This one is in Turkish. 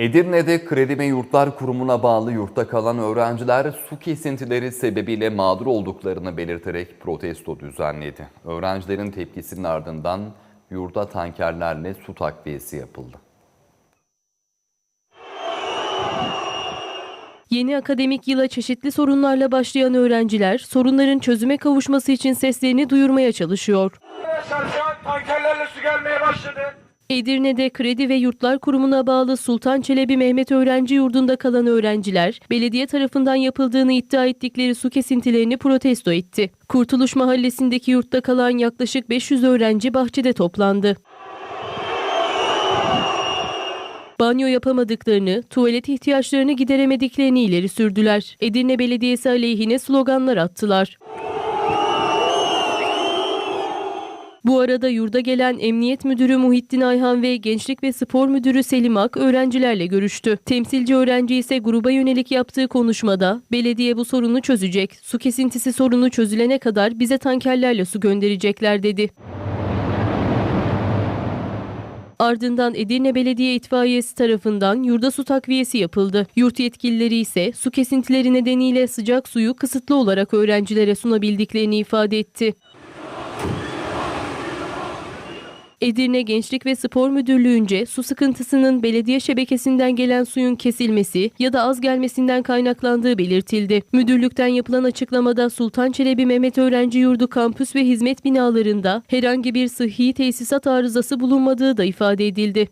Edirne'de Kredi ve Yurtlar Kurumu'na bağlı yurtta kalan öğrenciler su kesintileri sebebiyle mağdur olduklarını belirterek protesto düzenledi. Öğrencilerin tepkisinin ardından yurda tankerlerle su takviyesi yapıldı. Yeni akademik yıla çeşitli sorunlarla başlayan öğrenciler sorunların çözüme kavuşması için seslerini duyurmaya çalışıyor. Arkadaşlar şu an tankerlerle su gelmeye başladı. Edirne'de Kredi ve Yurtlar Kurumu'na bağlı Sultan Çelebi Mehmet Öğrenci Yurdu'nda kalan öğrenciler, belediye tarafından yapıldığını iddia ettikleri su kesintilerini protesto etti. Kurtuluş Mahallesi'ndeki yurtta kalan yaklaşık 500 öğrenci bahçede toplandı. Banyo yapamadıklarını, tuvalet ihtiyaçlarını gideremediklerini ileri sürdüler. Edirne Belediyesi aleyhine sloganlar attılar. Bu arada yurda gelen Emniyet Müdürü Muhittin Ayhan ve Gençlik ve Spor Müdürü Selim Ak öğrencilerle görüştü. Temsilci öğrenci ise gruba yönelik yaptığı konuşmada belediye bu sorunu çözecek, su kesintisi sorunu çözülene kadar bize tankerlerle su gönderecekler dedi. Ardından Edirne Belediye İtfaiyesi tarafından yurda su takviyesi yapıldı. Yurt yetkilileri ise su kesintileri nedeniyle sıcak suyu kısıtlı olarak öğrencilere sunabildiklerini ifade etti. Edirne Gençlik ve Spor Müdürlüğü'nce su sıkıntısının belediye şebekesinden gelen suyun kesilmesi ya da az gelmesinden kaynaklandığı belirtildi. Müdürlükten yapılan açıklamada Sultan Çelebi Mehmet Öğrenci Yurdu kampüs ve hizmet binalarında herhangi bir sıhhi tesisat arızası bulunmadığı da ifade edildi.